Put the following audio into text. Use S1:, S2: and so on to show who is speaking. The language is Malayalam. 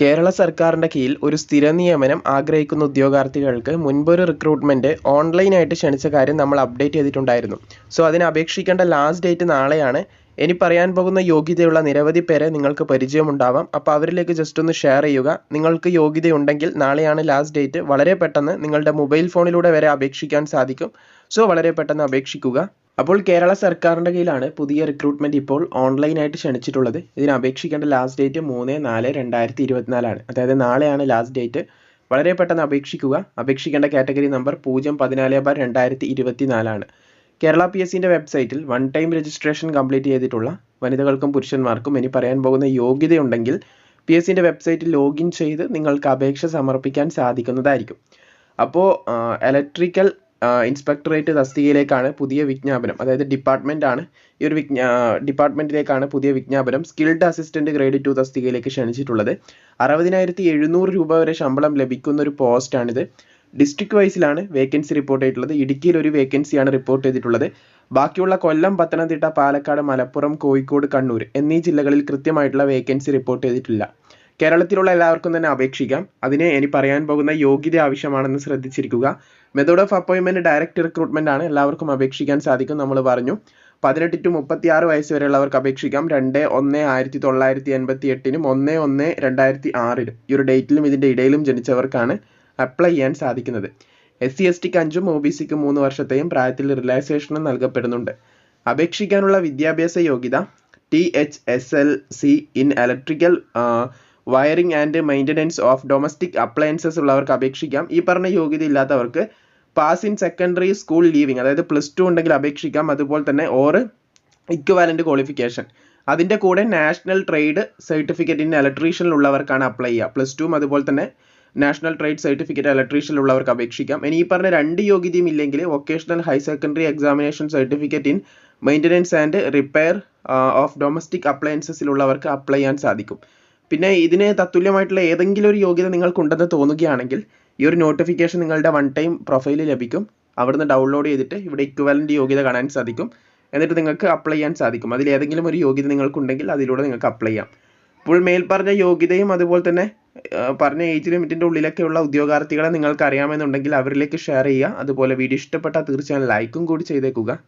S1: കേരള സർക്കാരിന്റെ കീഴിൽ ഒരു സ്ഥിര നിയമനം ആഗ്രഹിക്കുന്ന ഉദ്യോഗാർത്ഥികൾക്ക് മുൻപൊരു റിക്രൂട്ട്മെന്റ് ഓൺലൈനായിട്ട് ക്ഷണിച്ച കാര്യം നമ്മൾ അപ്ഡേറ്റ് ചെയ്തിട്ടുണ്ടായിരുന്നു. സോ അതിന് അപേക്ഷിക്കേണ്ട ലാസ്റ്റ് ഡേറ്റ് നാളെയാണ്. ഇനി പറയാൻ പോകുന്ന യോഗ്യതയുള്ള നിരവധി പേരെ നിങ്ങൾക്ക് പരിചയമുണ്ടാവാം. അപ്പോൾ അവരിലേക്ക് ജസ്റ്റ് ഒന്ന് ഷെയർ ചെയ്യുക. നിങ്ങൾക്ക് യോഗ്യതയുണ്ടെങ്കിൽ നാളെയാണ് ലാസ്റ്റ് ഡേറ്റ് വളരെ പെട്ടെന്ന് നിങ്ങളുടെ മൊബൈൽ ഫോണിലൂടെ വരെ അപേക്ഷിക്കാൻ സാധിക്കും. സോ വളരെ പെട്ടെന്ന് അപേക്ഷിക്കുക. അപ്പോൾ കേരള സർക്കാരിന്റെ കീഴിലാണ് പുതിയ റിക്രൂട്ട്മെന്റ് ഇപ്പോൾ ഓൺലൈനായിട്ട് ക്ഷണിച്ചിട്ടുള്ളത്. ഇതിന് അപേക്ഷിക്കേണ്ട ലാസ്റ്റ് ഡേറ്റ് മൂന്ന് നാല് രണ്ടായിരത്തി ഇരുപത്തിനാലാണ്. അതായത് നാളെയാണ് ലാസ്റ്റ് ഡേറ്റ് വളരെ പെട്ടെന്ന് അപേക്ഷിക്കുക. അപേക്ഷിക്കേണ്ട കാറ്റഗറി നമ്പർ പൂജ്യം പതിനാല് ബാർ രണ്ടായിരത്തി ഇരുപത്തി നാലാണ് കേരള പി എസ് സിന്റെ വെബ്സൈറ്റിൽ വൺ ടൈം രജിസ്ട്രേഷൻ കംപ്ലീറ്റ് ചെയ്തിട്ടുള്ള വനിതകൾക്കും പുരുഷന്മാർക്കും ഇനി പറയാൻ പോകുന്ന യോഗ്യതയുണ്ടെങ്കിൽ പി എസ് സിന്റെ വെബ്സൈറ്റിൽ ലോഗിൻ ചെയ്ത് നിങ്ങൾക്ക് അപേക്ഷ സമർപ്പിക്കാൻ സാധിക്കുന്നതായിരിക്കും. അപ്പോൾ ഇലക്ട്രിക്കൽ ഇൻസ്പെക്ടറേറ്റ് തസ്തികയിലേക്കാണ് പുതിയ വിജ്ഞാപനം. അതായത് ഡിപ്പാർട്ട്മെന്റ് ആണ് ഈ ഒരു വിജ്ഞാ ഡിപ്പാർട്ട്മെന്റിലേക്കാണ് പുതിയ വിജ്ഞാപനം സ്കിൽഡ് അസിസ്റ്റന്റ് ഗ്രേഡ് ടു തസ്തികയിലേക്ക് ക്ഷണിച്ചിട്ടുള്ളത്. അറുപതിനായിരത്തി എഴുന്നൂറ് രൂപ വരെ ശമ്പളം ലഭിക്കുന്ന ഒരു പോസ്റ്റാണിത്. ഡിസ്ട്രിക്ട് വൈസിലാണ് വേക്കൻസി റിപ്പോർട്ട് ചെയ്തിട്ടുള്ളത്. ഇടുക്കിയിൽ ഒരു വേക്കൻസിയാണ് റിപ്പോർട്ട് ചെയ്തിട്ടുള്ളത്. ബാക്കിയുള്ള കൊല്ലം പത്തനംതിട്ട പാലക്കാട് മലപ്പുറം കോഴിക്കോട് കണ്ണൂർ എന്നീ ജില്ലകളിൽ കൃത്യമായിട്ടുള്ള വേക്കൻസി റിപ്പോർട്ട് ചെയ്തിട്ടില്ല. കേരളത്തിലുള്ള എല്ലാവർക്കും തന്നെ അപേക്ഷിക്കാം. അതിന് ഇനി പറയാൻ പോകുന്ന യോഗ്യത ആവശ്യമാണെന്ന് ശ്രദ്ധിച്ചിരിക്കുക. മെത്തേഡ് ഓഫ് അപ്പോയിൻമെന്റ് ഡയറക്റ്റ് റിക്രൂട്ട്മെന്റ് ആണ്. എല്ലാവർക്കും അപേക്ഷിക്കാൻ സാധിക്കും നമ്മൾ പറഞ്ഞു. പതിനെട്ട് ടു മുപ്പത്തി ആറ് വയസ്സ് വരെയുള്ളവർക്ക് അപേക്ഷിക്കാം. രണ്ട് ഒന്ന് ആയിരത്തി തൊള്ളായിരത്തി എൺപത്തി എട്ടിനും ഒന്ന് ഒന്ന് രണ്ടായിരത്തി ആറിലും ഈ ഒരു ഡേറ്റിലും ഇതിന്റെ ഇടയിലും ജനിച്ചവർക്കാണ് അപ്ലൈ ചെയ്യാൻ സാധിക്കുന്നത്. എസ് സി എസ് ടിക്ക് അഞ്ചും ഒ ബി സിക്ക് മൂന്ന് വർഷത്തെയും പ്രായത്തിൽ റിലാക്സേഷനും നൽകപ്പെടുന്നുണ്ട്. അപേക്ഷിക്കാനുള്ള വിദ്യാഭ്യാസ യോഗ്യത T H S L C in electrical wiring and maintenance of domestic appliances ഉള്ളവർക്ക് അപേക്ഷിക്കാം. ഈ പറഞ്ഞ യോഗ്യത ഇല്ലാത്തവർക്ക് pass in secondary school leaving അതായത് പ്ലസ് ടു ഉണ്ടെങ്കിൽ അപേക്ഷിക്കാം. അതുപോലെ തന്നെ ഓർ ഇക്വാലന്റ് ക്വാളിഫിക്കേഷൻ അതിന്റെ കൂടെ നാഷണൽ ട്രേഡ് സർട്ടിഫിക്കറ്റിന്റെ ഉള്ളവർക്കാണ് അപ്ലൈ ചെയ്യുക. പ്ലസ് ടുവും അതുപോലെ തന്നെ നാഷണൽ ട്രേഡ് സർട്ടിഫിക്കറ്റ് ഇലക്ട്രീഷ്യൻ ഉള്ളവർക്ക് അപേക്ഷിക്കാം. ഇനി ഈ പറഞ്ഞ രണ്ട് യോഗ്യതയും ഇല്ലെങ്കിൽ vocational higher secondary examination certificate in maintenance and repair of domestic അപ്ലയൻസസിലുള്ളവർക്ക് apply ചെയ്യാൻ സാധിക്കും. പിന്നെ ഇതിന് തത്തുല്യമായിട്ടുള്ള ഏതെങ്കിലും ഒരു യോഗ്യത നിങ്ങൾക്കുണ്ടെന്ന് തോന്നുകയാണെങ്കിൽ ഈ ഒരു നോട്ടിഫിക്കേഷൻ നിങ്ങളുടെ വൺ ടൈം പ്രൊഫൈലിൽ ലഭിക്കും. അവിടുന്ന് ഡൗൺലോഡ് ചെയ്തിട്ട് ഇവിടെ ഇക്വലന്റ് യോഗ്യത കാണാൻ സാധിക്കും. എന്നിട്ട് നിങ്ങൾക്ക് അപ്ലൈ ചെയ്യാൻ സാധിക്കും. അതിൽ ഏതെങ്കിലും ഒരു യോഗ്യത നിങ്ങൾക്കുണ്ടെങ്കിൽ അതിലൂടെ നിങ്ങൾക്ക് അപ്ലൈ ചെയ്യാം. ഇപ്പോൾ മേൽപ്പറഞ്ഞ യോഗ്യതയും അതുപോലെ തന്നെ പറഞ്ഞ ഏജ് ലിമിറ്റിന്റെ ഉള്ളിലൊക്കെയുള്ള ഉദ്യോഗാർത്ഥികളെ നിങ്ങൾക്ക് അറിയാമെന്നുണ്ടെങ്കിൽ അവരിലേക്ക് ഷെയർ ചെയ്യുക. അതുപോലെ വീഡിയോ ഇഷ്ടപ്പെട്ടാൽ തീർച്ചയായും ലൈക്കും കൂടി ചെയ്തേക്കുക.